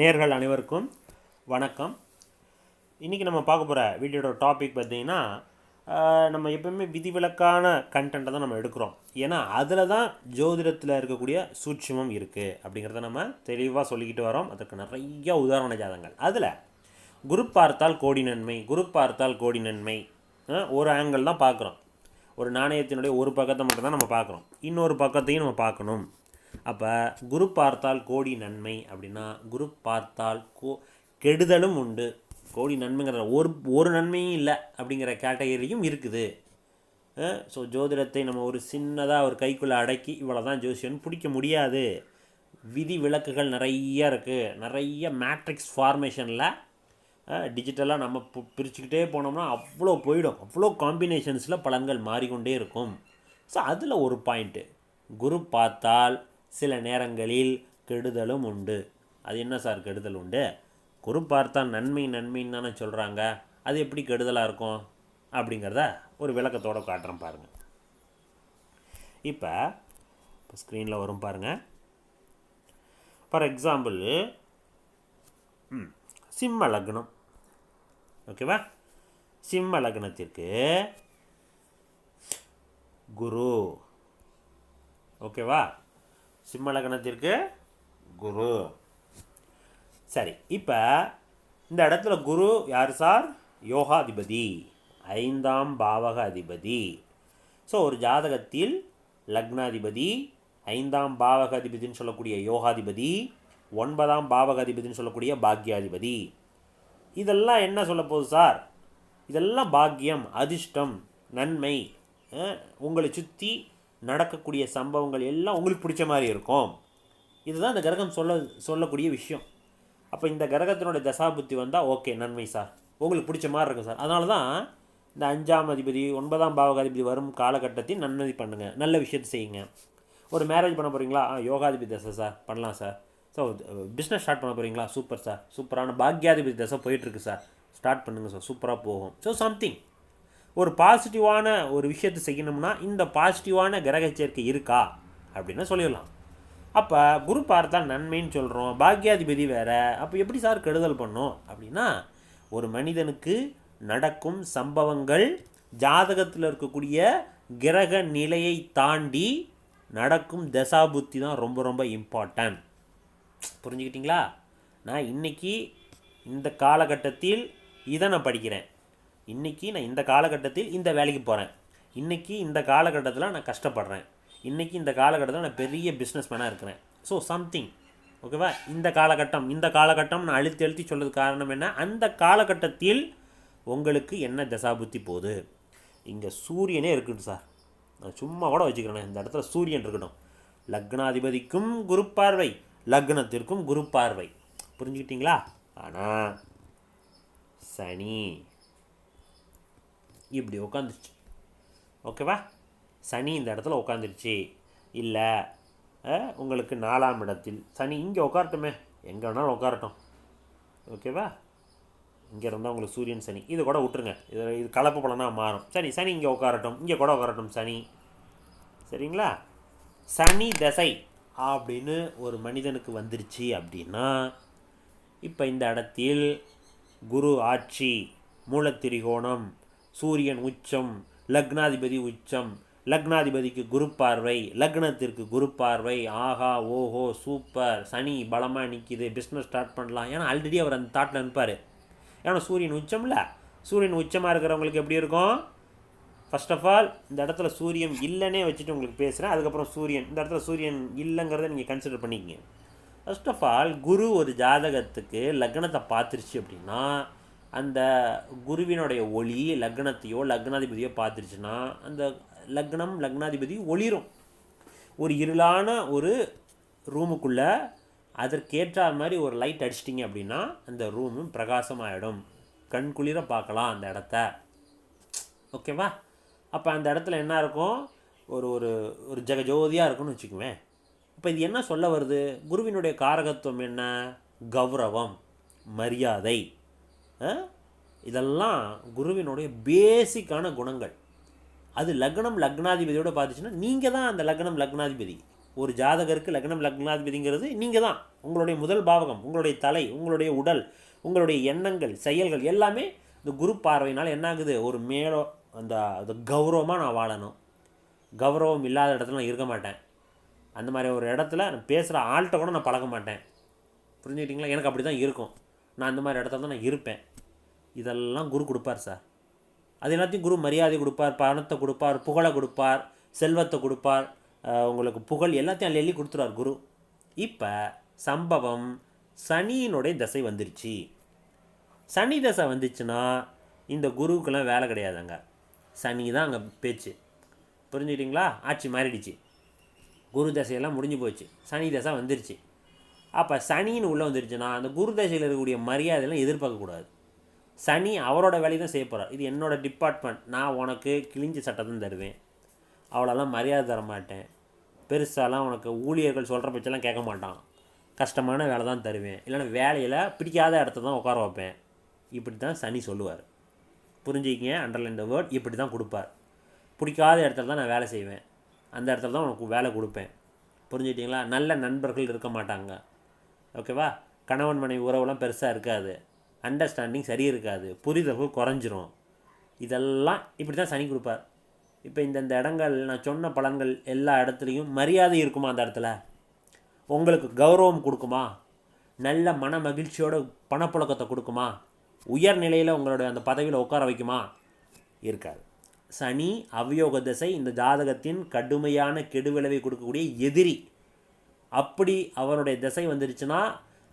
நேர்கள் அனைவருக்கும் வணக்கம். இன்றைக்கி நம்ம பார்க்க போகிற வீடியோட டாபிக் பார்த்திங்கன்னா நம்ம எப்பவுமே விதிவிலக்கான கண்டென்ட்டை தான் நம்ம எடுக்கிறோம். ஏன்னா அதில் தான் ஜோதிடத்தில் இருக்கக்கூடிய சூட்சமம் இருக்குது அப்படிங்கிறத நம்ம தெளிவாக சொல்லிக்கிட்டு வரோம். அதற்கு நிறைய உதாரண ஜாதங்கள் அதில் குரு பார்த்தால் கோடி நன்மை குரு பார்த்தால் கோடி நன்மை ஒரு ஆங்கிள் தான் பார்க்குறோம். ஒரு நாணயத்தினுடைய ஒரு பக்கத்தை மட்டும்தான் நம்ம பார்க்குறோம். இன்னொரு பக்கத்தையும் நம்ம பார்க்கணும். அப்போ குரு பார்த்தால் கோடி நன்மை அப்படின்னா குரு பார்த்தால் கோ கெடுதலும் உண்டு. கோடி நன்மைங்கிற ஒரு ஒரு நன்மையும் இல்லை அப்படிங்கிற கேட்டகரியும் இருக்குது. ஸோ ஜோதிடத்தை நம்ம ஒரு சின்னதாக ஒரு கைக்குள்ளே அடக்கி இவ்வளோ தான் ஜோசியம்னு பிடிக்க முடியாது. விதி விலக்குகள் நிறைய இருக்குது நிறைய மேட்ரிக்ஸ் ஃபார்மேஷனில் டிஜிட்டலாக நம்ம பு- பிரிச்சுக்கிட்டே போனோம்னா அவ்வளோ போயிடும். அவ்வளோ காம்பினேஷன்ஸில் பலன்கள் மாறிக்கொண்டே இருக்கும். ஸோ அதில் ஒரு பாயிண்ட்டு குரு பார்த்தால் சில நேரங்களில் கெடுதலும் உண்டு. அது என்ன சார் கெடுதல் உண்டு? குரு பார்த்தா நன்மை நன்மைன்னு தானே சொல்கிறாங்க அது எப்படி கெடுதலாக இருக்கும்? அப்படிங்கிறத ஒரு விளக்கத்தோடு காட்டுறேன் பாருங்கள் இப்போ இப்போ ஸ்க்ரீனில் வரும் பாருங்கள் ஃபார் எக்ஸாம்பிள் ம் சிம்ம லக்னம். ஓகேவா சிம்ம லக்னத்திற்கு குரு. ஓகேவா சிம்ம லக்னத்திற்கு குரு. சரி இப்போ இந்த இடத்துல குரு யார் சார்? யோகாதிபதி ஐந்தாம் பாவக அதிபதி. ஸோ ஒரு ஜாதகத்தில் லக்னாதிபதி ஐந்தாம் பாவக அதிபதினு சொல்லக்கூடிய யோகாதிபதி ஒன்பதாம் பாவக அதிபதினு சொல்லக்கூடிய பாக்யாதிபதி. இதெல்லாம் என்ன சொல்ல போகுது சார்? இதெல்லாம் பாக்கியம் அதிர்ஷ்டம் நன்மை உங்களை சுற்றி நடக்கக்கூடிய சம்பவங்கள் எல்லாம் உங்களுக்கு பிடிச்ச மாதிரி இருக்கும். இதுதான் இந்த கிரகம் சொல்ல சொல்லக்கூடிய விஷயம். அப்போ இந்த கிரகத்தினுடைய தசாபுத்தி வந்தால் ஓகே நன்மை சார். உங்களுக்கு பிடிச்ச மாதிரி இருக்கும் சார். அதனால தான் இந்த அஞ்சாம் அதிபதி ஒன்பதாம் பாவகாதிபதி வரும் காலகட்டத்தில் நன்மதி பண்ணுங்கள் நல்ல விஷயத்தை செய்யுங்க. ஒரு மேரேஜ் பண்ண போகிறீங்களா ஆ யோகாதிபதி தசை சார். பண்ணலாம் சார். ஸோ பிஸ்னஸ் ஸ்டார்ட் பண்ண போகிறீங்களா சூப்பர் சார். சூப்பரான பாக்யாதிபதி தசை போயிட்டுருக்கு சார். ஸ்டார்ட் பண்ணுங்கள் சார். சூப்பராக போகும். ஸோ சம்திங் ஒரு பாசிட்டிவான ஒரு விஷயத்தை செய்யணும்னா இந்த பாசிட்டிவான கிரக சேர்க்கை இருக்கா? அப்படின்னு சொல்லிடலாம். அப்போ குரு பார்த்தா நன்மைன்னு சொல்கிறோம் பாக்யாதிபதி வேறு அப்போ எப்படி சார் கெடுதல் பண்ணும்? அப்படின்னா ஒரு மனிதனுக்கு நடக்கும் சம்பவங்கள் ஜாதகத்தில் இருக்கக்கூடிய கிரக நிலையை தாண்டி நடக்கும் தசாபுத்தி தான் ரொம்ப ரொம்ப இம்பார்ட்டன்ட் புரிஞ்சுக்கிட்டீங்களா? நான் இன்னைக்கு இந்த காலகட்டத்தில் இதை நான் படிக்கிறேன். இன்றைக்கி நான் இந்த காலகட்டத்தில் இந்த வேலைக்கு போகிறேன் இன்றைக்கி இந்த காலகட்டத்தில் நான் கஷ்டப்படுறேன். இன்றைக்கி இந்த காலகட்டத்தில் நான் பெரிய பிஸ்னஸ் மேனாக இருக்கிறேன் ஸோ சம்திங் ஓகேவா இந்த காலகட்டம். இந்த காலகட்டம் நான் அழுத்தி அழுத்தி சொல்கிறது காரணம் என்ன? அந்த காலகட்டத்தில் உங்களுக்கு என்ன தசாபுத்தி போகுது? இங்கே சூரியனே இருக்குது சார் நான் சும்மா கூட வச்சுக்கிறேன். இந்த இடத்துல சூரியன் இருக்கட்டும். லக்னாதிபதிக்கும் குரு பார்வை. லக்னத்திற்கும் குரு பார்வை. புரிஞ்சுக்கிட்டீங்களா? ஆனால் சனி. இப்படி உட்காந்துருச்சு ஓகேவா? சனி இந்த இடத்துல உட்காந்துருச்சு இல்லை உங்களுக்கு நாலாம் இடத்தில். சனி இங்கே உட்காரட்டுமே எங்கே வேணாலும் உட்காரட்டும் ஓகேவா? இங்கே இருந்தால் உங்களுக்கு சூரியன் சனி. இது கூட விட்டுருங்க. இது இது கலப்பு பலனா மாறும். சரி சனி இங்கே உட்காரட்டும் இங்கே கூட உட்காரட்டும் சனி. சரிங்களா? சனி தசை அப்படின்னு ஒரு மனிதனுக்கு வந்துருச்சு அப்படின்னா இப்போ இந்த இடத்தில் குரு ஆட்சி மூலத்திரிகோணம் சூரியன் உச்சம் லக்னாதிபதி உச்சம் லக்னாதிபதிக்கு குரு பார்வை லக்னத்திற்கு குரு பார்வை ஆஹா ஓஹோ சூப்பர் சனி பலமாக நிற்கிது பிஸ்னஸ் ஸ்டார்ட் பண்ணலாம். ஏன்னா ஆல்ரெடி அவர் அந்த தாட்டில் இருப்பார் ஏன்னா சூரியன் உச்சம்ல? சூரியன் உச்சமாக இருக்கிறவங்களுக்கு எப்படி இருக்கும்? ஃபர்ஸ்ட் ஆஃப் ஆல் இந்த இடத்துல சூரியன் இல்லைன்னே வச்சுட்டு உங்களுக்கு பேசுகிறேன் அதுக்கப்புறம் சூரியன். இந்த இடத்துல சூரியன் இல்லைங்கிறத நீங்கள் கன்சிடர் பண்ணிக்கங்க. ஃபர்ஸ்ட் ஆஃப் ஆல் குரு ஒரு ஜாதகத்துக்கு லக்னத்தை பார்த்துருச்சு அப்படின்னா அந்த குருவினுடைய ஒளி லக்னத்தையோ லக்னாதிபதியோ பார்த்துருச்சுன்னா அந்த லக்னம் லக்னாதிபதி ஒளிரும். ஒரு இருளான ஒரு ரூமுக்குள்ளே அதற்கேற்றார் மாதிரி ஒரு லைட் அடிச்சிட்டிங்க அப்படின்னா அந்த ரூமும் பிரகாசமாகிடும் கண் குளிர பார்க்கலாம் அந்த இடத்த. ஓகேவா அப்போ அந்த இடத்துல என்ன இருக்கும்? ஒரு ஒரு ஒரு ஜெகஜோதியாக இருக்கும்னு வச்சுக்குவேன். இப்போ இது என்ன சொல்ல வருது? குருவினுடைய காரகத்துவம் என்ன? கௌரவம் மரியாதை. இதெல்லாம் குருவினுடைய பேசிக்கான குணங்கள். அது லக்னம் லக்னாதிபதியோட பார்த்துச்சுன்னா நீங்கள் தான் அந்த லக்னம் லக்னாதிபதி. ஒரு ஜாதகருக்கு லக்னம் லக்னாதிபதிங்கிறது நீங்கள் தான். உங்களுடைய முதல் பாவகம் உங்களுடைய தலை உங்களுடைய உடல் உங்களுடைய எண்ணங்கள் செயல்கள் எல்லாமே இந்த குரு பார்வையினால் என்ன ஆகுது ஒரு மேலோ அந்த அது கௌரவமாக நான் வாழணும். கௌரவம் இல்லாத இடத்துல நான் இருக்க மாட்டேன். அந்த மாதிரி ஒரு இடத்துல நான் பேசுகிற ஆள்கிட்ட கூட நான் பழக மாட்டேன். புரிஞ்சுக்கிட்டீங்களா? எனக்கு அப்படி தான் இருக்கும். நான் அந்த மாதிரி இடத்துல தான் நான் இருப்பேன். இதெல்லாம் குரு கொடுப்பார் சார். அது எல்லாத்தையும் குரு மரியாதை கொடுப்பார் பணத்தை கொடுப்பார் புகழை கொடுப்பார் செல்வத்தை கொடுப்பார் உங்களுக்கு புகழ் எல்லாத்தையும் அள்ளி அள்ளி கொடுத்துருவார் குரு. இப்போ சம்பவம் சனியினுடைய தசை வந்துருச்சு. சனி தசை வந்துச்சுன்னா இந்த குருவுக்கெல்லாம் வேலை கிடையாதுங்க. சனி தான் அங்கே பேச்சு. புரிஞ்சுக்கிட்டீங்களா? ஆட்சி மாறிடுச்சு. குரு தசையெல்லாம் முடிஞ்சு போச்சு. சனி தசை வந்துருச்சு. அப்போ சனின்னு உள்ளே வந்துருச்சுன்னா அந்த குரு தசையில் இருக்கக்கூடிய மரியாதையெல்லாம் எதிர்பார்க்கக்கூடாது சனி அவரோட வேலையை தான் செய்ய போகிறார் இது என்னோடய டிபார்ட்மெண்ட் நான் உனக்கு கிழிஞ்ச சட்டை தான் தருவேன். அவ்வளோலாம் மரியாதை தர மாட்டேன். பெருசாலாம் உனக்கு ஊழியர்கள் சொல்கிற பட்செல்லாம் கேட்க மாட்டான். கஷ்டமான வேலை தான் தருவேன். இல்லைன்னா வேலையில் பிடிக்காத இடத்த தான் உட்கார வைப்பேன். இப்படி தான் சனி சொல்லுவார். புரிஞ்சுக்கிங்க? அண்டர்லைன் த வேர்ட் இப்படி தான் கொடுப்பார். பிடிக்காத இடத்துல தான் நான் வேலை செய்வேன். அந்த இடத்துல தான் உனக்கு வேலை கொடுப்பேன். புரிஞ்சுக்கிட்டிங்களா? நல்ல நண்பர்கள் இருக்க மாட்டாங்க. ஓகேவா கணவன் மனைவி உறவுலாம் பெருசாக இருக்காது. அண்டர்ஸ்டாண்டிங் சரி இருக்காது. புரிதல்கள் குறைஞ்சிரும். இதெல்லாம் இப்படி தான் சனி கொடுப்பார். இப்போ இந்தந்த இடங்கள் நான் சொன்ன பலன்கள் எல்லா இடத்துலையும் மரியாதை இருக்குமா அந்த இடத்துல? உங்களுக்கு கௌரவம் கொடுக்குமா? நல்ல மன மகிழ்ச்சியோட பணப்புழக்கத்தை கொடுக்குமா? உயர் நிலையில் உங்களுடைய அந்த பதவியில் உட்கார வைக்குமா? இருக்காது. சனி அவயோக திசை இந்த ஜாதகத்தின் கடுமையான கெடுவிளைவை கொடுக்கக்கூடிய எதிரி. அப்படி அவருடைய திசை வந்துருச்சுன்னா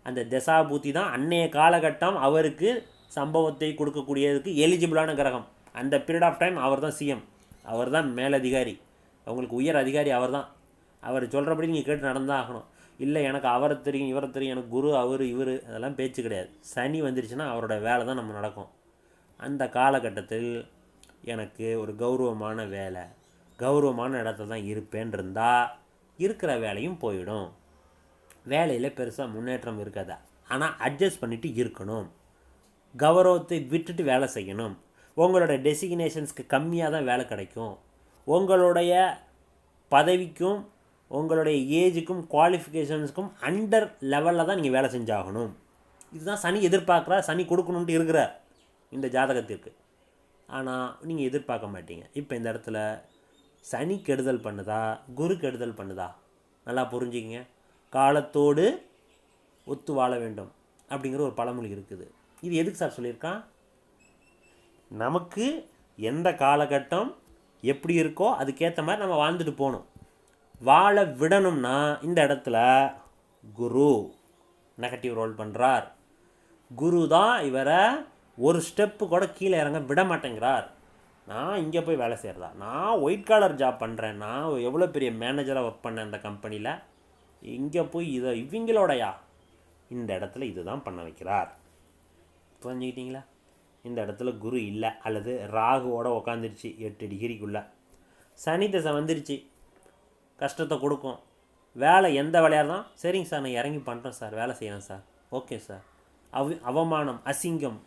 அந்த தசாபூத்தி தான் அன்னைய காலகட்டம் அவருக்கு சம்பவத்தை கொடுக்கக்கூடியதுக்கு எலிஜிபிளான கிரகம். அந்த பீரியட் ஆஃப் டைம் அவர் தான் சிஎம் அவர் தான் மேலதிகாரி. அவங்களுக்கு உயர் அதிகாரி அவர் தான் அவர் சொல்கிறபடி நீங்கள் கேட்டு நடந்தான் ஆகணும் இல்லை எனக்கு அவரை தெரியும் இவரை தெரியும் எனக்கு குரு அவர் இவர் அதெல்லாம் பேச்சு கிடையாது. சனி வந்துருச்சுன்னா அவரோட வேலை தான் நம்ம நடக்கும். அந்த காலகட்டத்தில் எனக்கு ஒரு கௌரவமான வேலை கௌரவமான இடத்துல தான் இருப்பேன் இருந்தால் இருக்கிற வேலையும் போயிடும். வேலையில் பெருசாக முன்னேற்றம் இருக்காது? ஆனால் அட்ஜஸ்ட் பண்ணிவிட்டு இருக்கணும். கௌரவத்தை விட்டுட்டு வேலை செய்யணும். உங்களோட டெசிக்னேஷன்ஸ்க்கு கம்மியாக தான் வேலை கிடைக்கும். உங்களுடைய பதவிக்கும் உங்களுடைய ஏஜுக்கும் குவாலிஃபிகேஷன்ஸுக்கும் அண்டர் லெவலில் தான் நீங்கள் வேலை செஞ்சாகணும். இதுதான் சனி எதிர்பார்க்குறா சனி கொடுக்கணுன்ட்டு இருக்கிறார். இந்த ஜாதகத்திற்கு. ஆனால் நீங்கள் எதிர்பார்க்க மாட்டீங்க. இப்போ இந்த இடத்துல சனி கெடுதல் பண்ணுதா? குரு கெடுதல் பண்ணுதா? நல்லா புரிஞ்சுக்கிங்க. காலத்தோடு ஒத்து வாழ வேண்டும் அப்படிங்கிற ஒரு பழமொழி இருக்குது. இது எதுக்கு சார் சொல்லியிருக்கான்? நமக்கு எந்த காலகட்டம் எப்படி இருக்கோ அதுக்கேற்ற மாதிரி நம்ம வாழ்ந்துட்டு போகணும். வாழ விடணும்னா இந்த இடத்துல குரு நெகட்டிவ் ரோல் பண்ணுறார் குரு தான் இவரை ஒரு ஸ்டெப்பு கூட கீழே இறங்க விட மாட்டேங்கிறார். நான் இங்கே போய் வேலை செய்கிறதா நான் ஒயிட் காலர் ஜாப் பண்ணுறேன் நான் எவ்வளோ பெரிய மேனேஜராக ஒர்க் பண்ணேன் அந்த கம்பெனியில் இங்கே போய் இதை இவங்களோடயா? இந்த இடத்துல இதுதான் பண்ண வைக்கிறார். புரிஞ்சுக்கிட்டீங்களா? இந்த இடத்துல குரு இல்லை அல்லது ராகுவோட உக்காந்துருச்சு எட்டு டிகிரிக்குள்ளே சனி தசை வந்துருச்சு. கஷ்டத்தை கொடுக்கும். வேலை எந்த வேலையாக இருந்தால் சரிங்க சார் நான் இறங்கி பண்ணுறேன் சார் வேலை செய்கிறேன் சார். Okay sir. அவ அவமானம் அசிங்கம்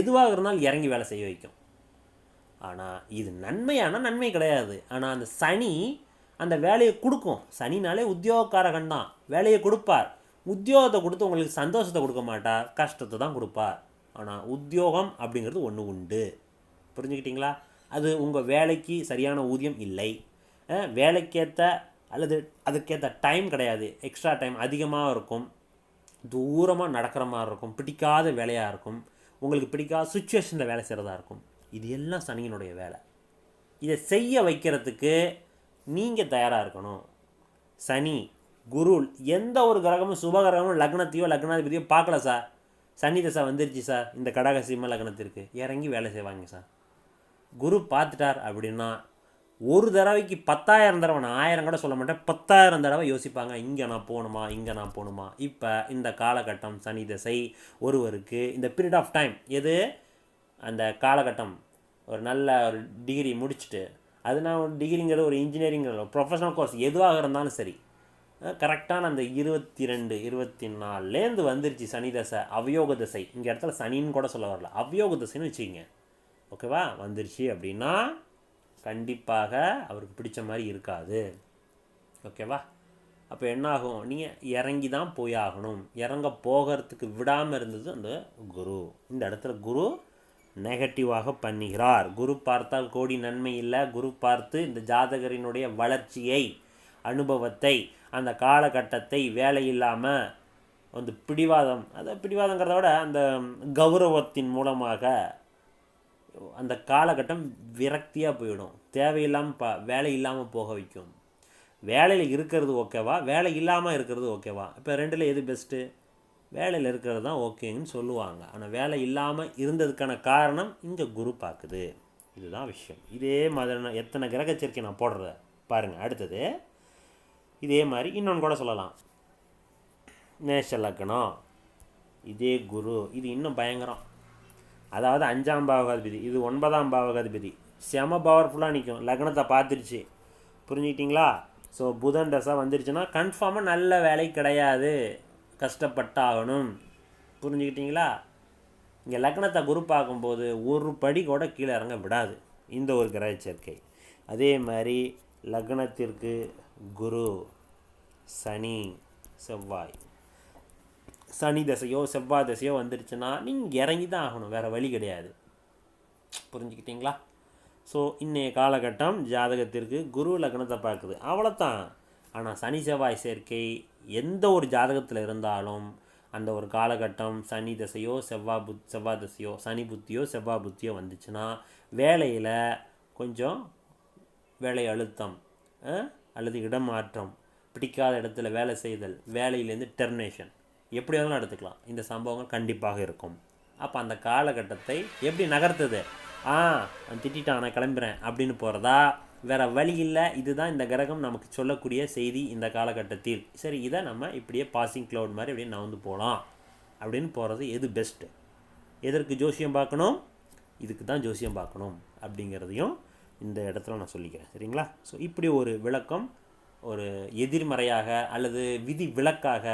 எதுவாக இருந்தாலும் இறங்கி வேலை செய்ய வைக்கும். ஆனால் இது நன்மையான நன்மை கிடையாது. ஆனால் அந்த சனி அந்த வேலையை கொடுக்கும். சனினாலே உத்தியோகக்காரகன் தான் வேலையை கொடுப்பார். உத்தியோகத்தை கொடுத்து உங்களுக்கு சந்தோஷத்தை கொடுக்க மாட்டார். கஷ்டத்தை தான் கொடுப்பார். ஆனால் உத்தியோகம் அப்படிங்கிறது ஒன்று உண்டு. புரிஞ்சுக்கிட்டீங்களா? அது உங்கள் வேலைக்கு சரியான ஊதியம் இல்லை. வேலைக்கேற்ற அல்லது அதுக்கேற்ற டைம் கிடையாது. எக்ஸ்ட்ரா டைம் அதிகமாக இருக்கும். தூரமாக நடக்கிற மாதிரி இருக்கும். பிடிக்காத வேலையாக இருக்கும். உங்களுக்கு பிடிக்காத சுச்சுவேஷனில் வேலை செய்கிறதா இருக்கும். இது எல்லாம் சனியினுடைய வேலை. இதை செய்ய வைக்கிறதுக்கு நீங்கள் தயாராக இருக்கணும். சனி குரு எந்த ஒரு கிரகமும் சுப கிரகமும் லக்னத்தையோ லக்னாதிபதியோ பார்க்கல சார். சனி தசை வந்துருச்சு சார். இந்த கடக லக்னத்திற்கு இறங்கி வேலை செய்வாங்க சார். குரு பார்த்துட்டார் அப்படின்னா ஒரு தடவைக்கு பத்தாயிரம் தடவை நான் ஆயிரம் கூட சொல்ல மாட்டேன் பத்தாயிரம் தடவை யோசிப்பாங்க இங்கே நான் போகணுமா? இங்கே நான் போகணுமா? இப்போ இந்த காலகட்டம் சனி தசை ஒருவருக்கு இந்த பீரியட் ஆஃப் டைம் எது? அந்த காலகட்டம் ஒரு நல்ல ஒரு டிகிரி முடிச்சுட்டு அது நான் ஒரு டிகிரிங்கிறது ஒரு இன்ஜினியரிங் ப்ரொஃபஷனல் கோர்ஸ் எதுவாக இருந்தாலும் சரி. கரெக்டான அந்த இருபத்தி ரெண்டு இருபத்தி நாலுலேருந்து வந்துருச்சு சனி தசை அவயோக தசை. இங்கே இடத்துல சனின்னு கூட சொல்ல வரல. அவயோக தசைன்னு வச்சுக்கிங்க. ஓகேவா வந்துருச்சு அப்படின்னா கண்டிப்பாக அவருக்கு பிடிச்ச மாதிரி இருக்காது. ஓகேவா அப்போ என்னாகும்? நீங்கள் இறங்கி தான் போய் ஆகணும் இறங்க போகிறதுக்கு விடாமல் இருந்தது அந்த குரு. இந்த இடத்துல குரு நெகட்டிவாக பண்ணுகிறார். குரு பார்த்தால் கோடி நன்மை இல்லை. குரு பார்த்து இந்த ஜாதகரினுடைய வளர்ச்சியை அனுபவத்தை அந்த காலகட்டத்தை வேலை இல்லாமல் வந்து பிடிவாதம் அதை பிடிவாதங்கிறத விட அந்த கௌரவத்தின் மூலமாக அந்த காலகட்டம் விரக்தியாக போயிடும். தேவையில்லாமல் ப வேலை இல்லாமல் போக வைக்கும். வேலையில் இருக்கிறது ஓகேவா வேலை இல்லாமல் இருக்கிறது ஓகேவா இப்போ ரெண்டில் எது பெஸ்ட்டு வேலையில் இருக்கிறது தான் ஓகேன்னு சொல்லுவாங்க. ஆனால் வேலை இல்லாமல் இருந்ததுக்கான காரணம் இங்கே குரு பார்க்குது இதுதான் விஷயம். இதே மாதிரி நான் எத்தனை கிரக சேர்க்கை நான் போடுறத பாருங்கள் அடுத்தது இதே மாதிரி இன்னொன்று கூட சொல்லலாம். மேஷ லக்னம். இதே குரு. இது இன்னும் பயங்கரம். அதாவது அஞ்சாம் பாவகாதிபதி இது ஒன்பதாம் பாவகாதிபதி. செம பவர்ஃபுல்லாக நிற்கும் லக்னத்தை பார்த்துருச்சு. புரிஞ்சுக்கிட்டீங்களா? ஸோ புதன் தசை வந்துருச்சுன்னா கன்ஃபார்மாக நல்ல வேலை கிடையாது. கஷ்டப்பட்டாகணும். புரிஞ்சுக்கிட்டீங்களா? இங்கே லக்னத்தை குரு பார்க்கும்போது ஒரு படி கூட கீழே இறங்க விடாது. இந்த ஒரு கிரக சேர்க்கை. அதே மாதிரி லக்னத்திற்கு குரு சனி செவ்வாய். சனி தசையோ செவ்வாய் தசையோ வந்துருச்சுன்னா நீங்கள் இறங்கி தான் ஆகணும். வேறு வழி கிடையாது. புரிஞ்சுக்கிட்டீங்களா? ஸோ இன்றைய காலகட்டம் ஜாதகத்திற்கு குரு லக்னத்தை பார்க்குது. அவ்வளோத்தான் ஆனால் சனி செவ்வாய் சேர்க்கை எந்த ஒரு ஜாதகத்தில் இருந்தாலும் அந்த ஒரு காலகட்டம் சனி தசையோ செவ்வாய் புத் செவ்வாய் தசையோ சனி புத்தியோ செவ்வாய் புத்தியோ வந்துச்சுன்னா வேலையில் கொஞ்சம் வேலை அழுத்தம் அல்லது இடமாற்றம் பிடிக்காத இடத்துல வேலை செய்தல் வேலையிலேருந்து டெர்மினேஷன் எப்படி வேணாலும் எடுத்துக்கலாம் இந்த சம்பவங்கள் கண்டிப்பாக இருக்கும். அப்போ அந்த காலகட்டத்தை எப்படி நகர்த்துது? ஆ நான் திட்டான் நான் கிளம்புறேன் அப்படின்னு போகிறதா வேற வழி இல்லை. இதுதான் இந்த கிரகம் நமக்கு சொல்லக்கூடிய செய்தி இந்த காலகட்டத்தில். சரி இதை நம்ம இப்படியே பாசிங் க்ளவுட் மாதிரி அப்படியே நகர்ந்து போகலாம் அப்படின்னு போகிறது எது பெஸ்ட்டு எதற்கு ஜோசியம் பார்க்கணும்? இதுக்கு தான் ஜோசியம் பார்க்கணும் அப்படிங்கிறதையும் இந்த இடத்துல நான் சொல்லிக்கிறேன். சரிங்களா? ஸோ இப்படி ஒரு விளக்கம் ஒரு எதிர்மறையாக அல்லது விதி விளக்காக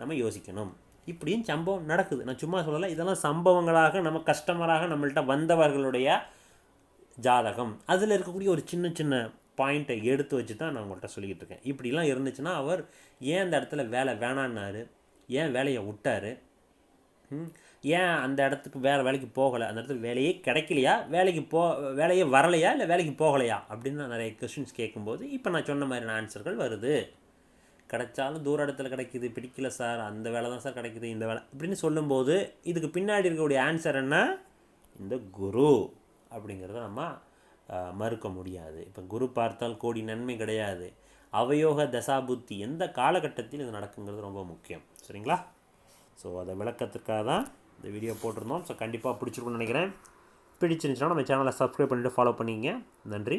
நம்ம யோசிக்கணும். இப்படியும் சம்பவம் நடக்குது. நான் சும்மா சொல்லலை இதெல்லாம் சம்பவங்களாக நம்ம கஸ்டமராக நம்மள்கிட்ட வந்தவர்களுடைய ஜாதகம். அதில் இருக்கக்கூடிய ஒரு சின்ன சின்ன பாயிண்ட்டை எடுத்து வச்சு தான் நான் உங்கள்கிட்ட சொல்லிக்கிட்டு இருக்கேன். இப்படிலாம் இருந்துச்சுன்னா அவர் ஏன் அந்த இடத்துல வேலை வேணான்னாரு? ஏன் வேலையை விட்டாரு? ஏன் அந்த இடத்துக்கு வேறு வேலைக்கு போகலை? அந்த இடத்துல வேலையே கிடைக்கலையா? வேலைக்கு போ வேலையே வரலையா? இல்லை வேலைக்கு போகலையா? அப்படின்னு நான் நிறைய கொஸ்டின்ஸ் கேட்கும்போது இப்போ நான் சொன்ன மாதிரியான ஆன்சர்கள் வருது. கிடைச்சாலும் தூர இடத்துல கிடைக்குது. பிடிக்கல சார் அந்த வேலை தான் சார் கிடைக்குது. இந்த வேலை அப்படின்னு சொல்லும்போது இதுக்கு பின்னாடி இருக்கக்கூடிய ஆன்சர் என்ன? இந்த குரு. அப்படிங்கிறத நம்ம மறுக்க முடியாது. இப்போ குரு பார்த்தால் கோடி நன்மை கிடையாது. அவயோக தசாபுத்தி எந்த காலகட்டத்தில் இது நடக்குங்கிறது ரொம்ப முக்கியம். சரிங்களா? ஸோ அதை விளக்கத்துக்காக தான் இந்த வீடியோ போட்டிருந்தோம். ஸோ கண்டிப்பாக பிடிச்சிருக்கும்னு நினைக்கிறேன். பிடிச்சிருந்துச்சுன்னா நம்ம சேனலை சப்ஸ்கிரைப் பண்ணிவிட்டு ஃபாலோ பண்ணிங்க நன்றி.